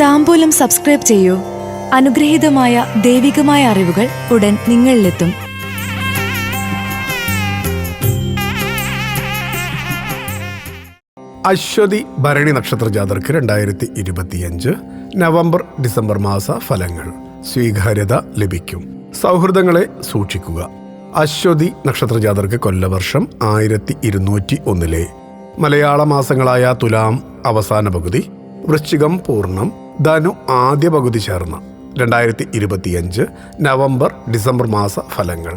താമ്പൂലം subscribe ചെയ്യൂ. അനുഗ്രഹീതമായ ദൈവികമായ അറിവുകൾ ഉടൻ നിങ്ങളിലെത്തും. അശ്വതി ഭരണി നക്ഷത്ര ജാതർക്ക് രണ്ടായിരത്തി ഇരുപത്തിയഞ്ച് നവംബർ ഡിസംബർ മാസ ഫലങ്ങൾ. സ്വീകാര്യത ലഭിക്കും. സൗഹൃദങ്ങളെ സൂക്ഷിക്കുക. അശ്വതി നക്ഷത്ര ജാതർക്ക് കൊല്ലവർഷം ആയിരത്തി ഇരുന്നൂറ്റി ഒന്നിലെ മലയാള മാസങ്ങളായ തുലാം അവസാന പകുതി. വൃശ്ചികം പൂർണം. ധനു ആദ്യ പകുതി ചേർന്ന് രണ്ടായിരത്തി ഇരുപത്തിയഞ്ച് നവംബർ ഡിസംബർ മാസ ഫലങ്ങൾ.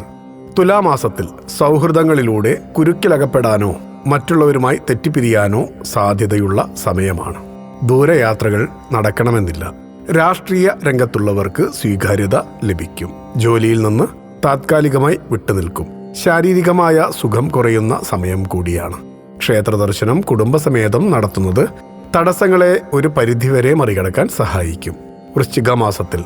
തുലാമാസത്തിൽ സൗഹൃദങ്ങളിലൂടെ കുരുക്കിലകപ്പെടാനോ മറ്റുള്ളവരുമായി തെറ്റിപ്പിരിയാനോ സാധ്യതയുള്ള സമയമാണ്. ദൂരയാത്രകൾ നടക്കണമെന്നില്ല. രാഷ്ട്രീയ രംഗത്തുള്ളവർക്ക് സ്വീകാര്യത ലഭിക്കും. ജോലിയിൽ നിന്ന് താത്കാലികമായി വിട്ടുനിൽക്കും. ശാരീരികമായ സുഖം കുറയുന്ന സമയം കൂടിയാണ്. ക്ഷേത്രദർശനം കുടുംബസമേതം നടത്തുന്നത് തടസ്സങ്ങളെ ഒരു പരിധിവരെ മറികടക്കാൻ സഹായിക്കും. വൃശ്ചിക മാസത്തിൽ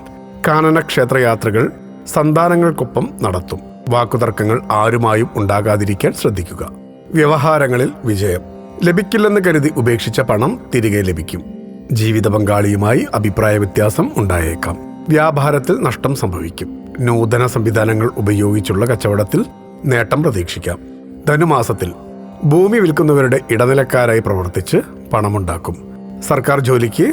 കാനന ക്ഷേത്രയാത്രകൾ സന്താനങ്ങൾക്കൊപ്പം നടത്തും. വാക്കുതർക്കങ്ങൾ ആരുമായും ഉണ്ടാകാതിരിക്കാൻ ശ്രദ്ധിക്കുക. വ്യവഹാരങ്ങളിൽ വിജയം. ലഭിക്കില്ലെന്ന് കരുതി ഉപേക്ഷിച്ച പണം തിരികെ ലഭിക്കും. ജീവിത പങ്കാളിയുമായി അഭിപ്രായ വ്യത്യാസം ഉണ്ടായേക്കാം. വ്യാപാരത്തിൽ നഷ്ടം സംഭവിക്കും. നൂതന സംവിധാനങ്ങൾ ഉപയോഗിച്ചുള്ള കച്ചവടത്തിൽ നേട്ടം പ്രതീക്ഷിക്കാം. ധനുമാസത്തിൽ ഭൂമി വിൽക്കുന്നവരുടെ ഇടനിലക്കാരായി പ്രവർത്തിച്ച് പണമുണ്ടാക്കും. സർക്കാർ ജോലിക്ക്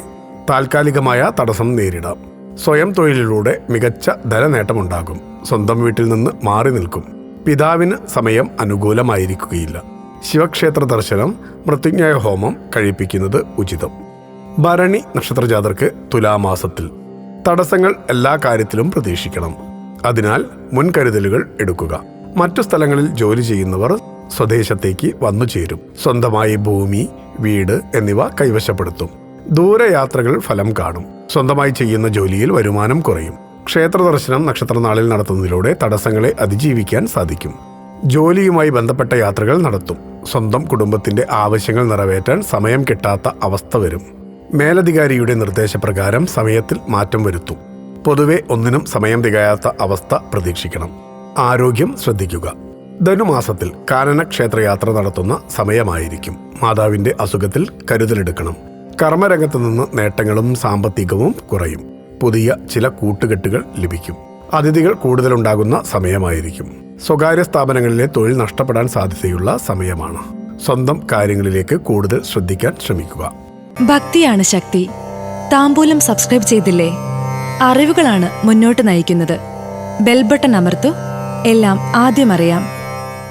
താൽക്കാലികമായ തടസ്സം നേരിടാം. സ്വയം തൊഴിലിലൂടെ മികച്ച ധനനേട്ടമുണ്ടാകും. സ്വന്തം വീട്ടിൽ നിന്ന് മാറി നിൽക്കും. പിതാവിന് സമയം അനുകൂലമായിരിക്കുകയില്ല. ശിവക്ഷേത്ര ദർശനം മൃത്യുഞ്ജയ ഹോമം കഴിപ്പിക്കുന്നത് ഉചിതം. ഭരണി നക്ഷത്രജാതർക്ക് തുലാമാസത്തിൽ. തടസ്സങ്ങൾ എല്ലാ കാര്യത്തിലും പ്രതീക്ഷിക്കണം. അതിനാൽ മുൻകരുതലുകൾ എടുക്കുക. മറ്റു സ്ഥലങ്ങളിൽ ജോലി ചെയ്യുന്നവർ സ്വദേശത്തേക്ക് വന്നു ചേരും. സ്വന്തമായി ഭൂമി വീട് എന്നിവ കൈവശപ്പെടുത്തും. ദൂരയാത്രകൾ ഫലം കാണും. സ്വന്തമായി ചെയ്യുന്ന ജോലിയിൽ വരുമാനം കുറയും. ക്ഷേത്ര ദർശനം നക്ഷത്രനാളിൽ നടത്തുന്നതിലൂടെ തടസ്സങ്ങളെ അതിജീവിക്കാൻ സാധിക്കും. ജോലിയുമായി ബന്ധപ്പെട്ട യാത്രകൾ നടത്തും. സ്വന്തം കുടുംബത്തിന്റെ ആവശ്യങ്ങൾ നിറവേറ്റാൻ സമയം കിട്ടാത്ത അവസ്ഥ വരും. മേലധികാരിയുടെ നിർദ്ദേശപ്രകാരം സമയത്തിൽ മാറ്റം വരുത്തും. പൊതുവെ ഒന്നിനും സമയം തികയാത്ത അവസ്ഥ പ്രതീക്ഷിക്കണം. ആരോഗ്യം ശ്രദ്ധിക്കുക. ധനുമാസത്തിൽ കാനന ക്ഷേത്രയാത്ര നടത്തുന്ന സമയമായിരിക്കും. മാതാവിന്റെ അസുഖത്തിൽ കരുതലെടുക്കണം. കർമ്മരംഗത്ത് നിന്ന് നേട്ടങ്ങളും സാമ്പത്തികവും കുറയും. പുതിയ ചില കൂട്ടുകെട്ടുകൾ ലഭിക്കും. അതിഥികൾ കൂടുതലുണ്ടാകുന്ന സമയമായിരിക്കും. സ്വകാര്യ സ്ഥാപനങ്ങളിലെ തൊഴിൽ നഷ്ടപ്പെടാൻ സാധ്യതയുള്ള സമയമാണ്. സ്വന്തം കാര്യങ്ങളിലേക്ക് കൂടുതൽ ശ്രദ്ധിക്കാൻ ശ്രമിക്കുക. ഭക്തിയാണ് ശക്തി. താമ്പൂലം സബ്സ്ക്രൈബ് ചെയ്തില്ലേ? അറിവുകളാണ് മുന്നോട്ട് നയിക്കുന്നത്. ബെൽബട്ടൺ അമർത്തു. എല്ലാം ആദ്യം അറിയാം.